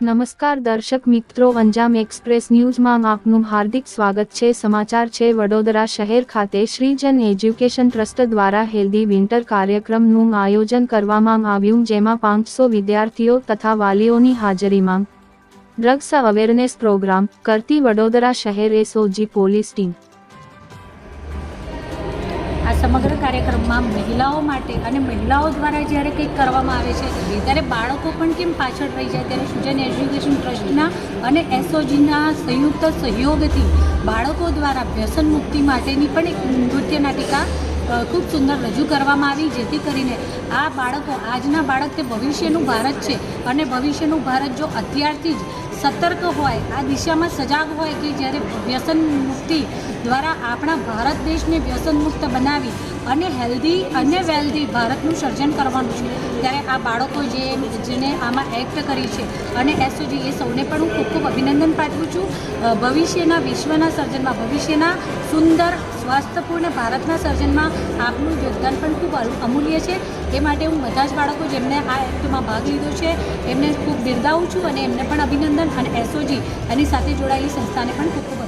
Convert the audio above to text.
નમસ્કાર દર્શક મિત્રો અંજામ એક્સપ્રેસ ન્યૂઝમાં આપનું હાર્દિક સ્વાગત છે. સમાચાર છે, વડોદરા શહેર ખાતે શ્રીજન એજ્યુકેશન ટ્રસ્ટ દ્વારા હેલ્ધી વિન્ટર કાર્યક્રમનું આયોજન કરવામાં આવ્યું, જેમાં પાંચસો વિદ્યાર્થીઓ તથા વાલીઓની હાજરીમાં ડ્રગ્સ અવેરનેસ પ્રોગ્રામ કરતી વડોદરા શહેર એસઓજી પોલીસ ટીમ આ સમગ્ર કાર્યક્રમમાં મહિલાઓ માટે અને મહિલાઓ દ્વારા જ્યારે કંઈક કરવામાં આવે છે, ત્યારે બાળકો પણ કેમ પાછળ રહી જાય? ત્યારે સુજન એજ્યુકેશન ટ્રસ્ટના અને એસઓજીના સંયુક્ત સહયોગથી બાળકો દ્વારા વ્યસન મુક્તિ માટેની પણ એક નૃત્ય નાટિકા ખૂબ સુંદર રજૂ કરવામાં આવી, જેથી કરીને આ બાળકો, આજના બાળક તે ભવિષ્યનું ભારત છે. અને ભવિષ્યનું ભારત જો અત્યારથી જ સતર્ક હોય, આ દિશામાં સજાગ હોય કે જ્યારે વ્યસન મુક્તિ દ્વારા આપણા ભારત દેશને વ્યસન મુક્ત બનાવી અને હેલ્ધી અને વેલ્ધી ભારતનું સર્જન કરવાનું છે. ત્યારે આ બાળકો જે જેને આમાં એક્ટ કરી છે અને એસઓજી એ સૌને પણ હું ખૂબ ખૂબ અભિનંદન પાઠવું છું. ભવિષ્યના વિશ્વના સર્જનમાં, ભવિષ્યના સુંદર, સ્વાસ્થ્યપૂર્ણ ભારતના સર્જનમાં આપનું યોગદાન પણ ખૂબ અમૂલ્ય છે. એ માટે હું બધા જ બાળકો જેમને આ એક્ટમાં ભાગ લીધો છે, એમને ખૂબ બિરદાવું છું અને એમને પણ અભિનંદન અને એસઓજી એની સાથે જોડાયેલી સંસ્થાને પણ ખૂબ ખૂબ